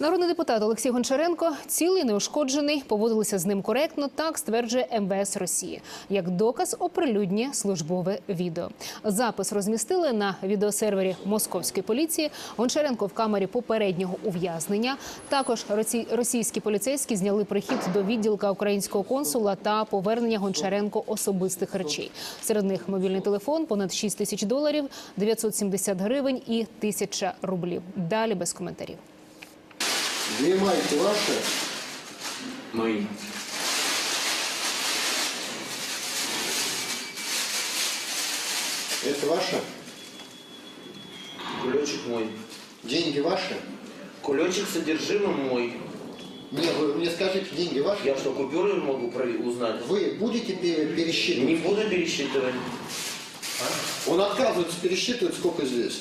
Народний депутат Олексій Гончаренко цілий неушкоджений, поводилися з ним коректно. Так стверджує МВС Росії. Як доказ оприлюднює службове відео. Запис розмістили на відеосервері московської поліції. Гончаренко в камері попереднього ув'язнення. Також російські поліцейські зняли прихід до відділка українського консула та повернення Гончаренко особистих речей. Серед них мобільний телефон, понад 6 тисяч доларів, 970 гривень і 1000 рублів. Далі без коментарів. Две майки ваши? Мои. Это ваши? Кулечек мой. Деньги ваши? Кулечек содержимый мой. Не, вы мне скажите, деньги ваши? Я что, купюры могу про- узнать? Вы будете пе- Не пересчитывать? буду пересчитывать. Он отказывается пересчитывать, сколько здесь.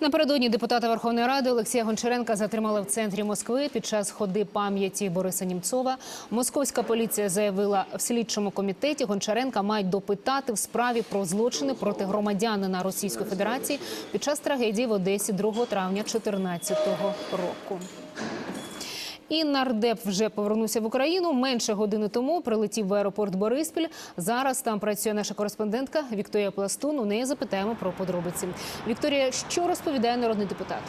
Напередодні депутата Верховної Ради Олексія Гончаренка затримали в центрі Москви під час ходи пам'яті Бориса Німцова. Московська поліція заявила в слідчому комітеті Гончаренка мають допитати в справі про злочини проти громадянина Російської Федерації під час трагедії в Одесі 2 травня 2014 року. І нардеп вже повернувся в Україну. Менше години тому прилетів в аеропорт Бориспіль. Зараз там працює наша кореспондентка Вікторія Пластун. У неї запитаємо про подробиці. Вікторія, що розповідає народний депутат?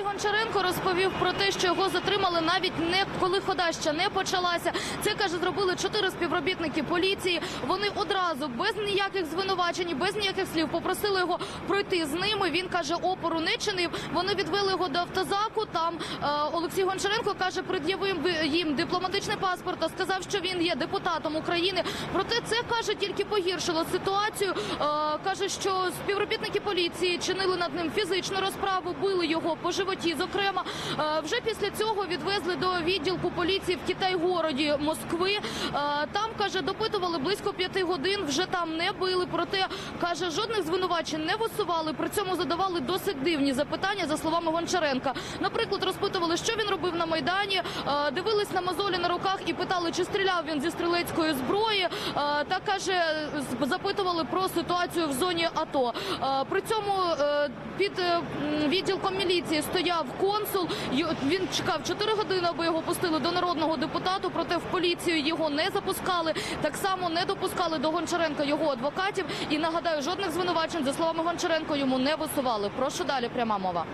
Олексій Гончаренко розповів про те, що його затримали навіть не коли хода ще не почалася. Це каже, зробили чотири співробітники поліції. Вони одразу без ніяких звинувачень, без ніяких слів попросили його пройти з ними. Він каже, опору не чинив. Вони відвели його до автозаку. Там е, Олексій Гончаренко каже, пред'явив їм дипломатичний паспорт та сказав, що він є депутатом України. Проте це каже тільки погіршило ситуацію. Е, каже, що співробітники поліції чинили над ним фізичну розправу, били його по животі. Зокрема, Е, вже після цього відвезли до відділку поліції в Китай-городі Москви. Е, Там каже, допитували близько п'яти годин. Вже там не били. Проте каже, жодних звинувачень не висували. При цьому задавали досить дивні запитання за словами Гончаренка. Наприклад, розпитували, що він робив на майдані, е, дивились на мозолі на руках і питали, чи стріляв він зі стрілецької зброї. Та каже, запитували про ситуацію в зоні АТО. При цьому під відділком міліції стояв консул. Він чекав 4 години, аби його пустили до народного депутату. Проте в поліцію його не запускали. Так само не допускали до Гончаренка його адвокатів. І нагадаю, жодних звинувачень за словами Гончаренко йому не висували. Прошу далі. Пряма мова.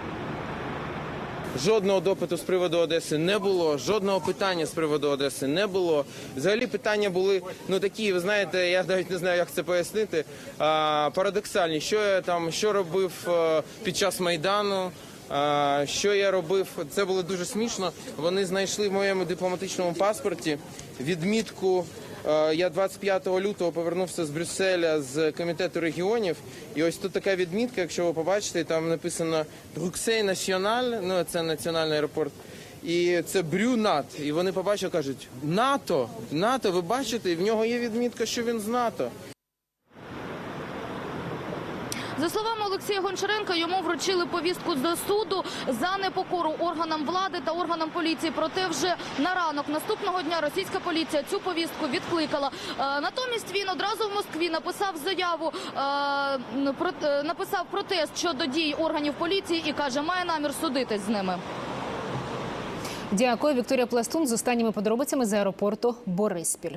Жодного допиту з приводу Одеси не було, жодного питання з приводу Одеси не було. Взагалі питання були ну такі, ви знаєте, я навіть не знаю, як це пояснити. А, парадоксальні, що я там що робив е, під час майдану. Що я робив? Це було дуже смішно. Вони знайшли в моєму дипломатичному паспорті відмітку. Я 25 лютого повернувся з Брюсселя з комітету регіонів, і ось тут така відмітка, якщо ви побачите, там написано Брюксель Національ, ну це національний аеропорт. І це Брюнат. І вони побачили, кажуть, НАТО, НАТО, ви бачите, і в нього є відмітка, що він з НАТО. За словами Олексія Гончаренка, йому вручили повістку до суду за непокору органам влади та органам поліції. Проте вже на ранок наступного дня російська поліція цю повістку відкликала. Е, Натомість він одразу в Москві написав заяву, е, е, написав протест щодо дій органів поліції і каже, має намір судитись з ними. Дякую, Вікторія Пластун з останніми подробицями з аеропорту Бориспіль.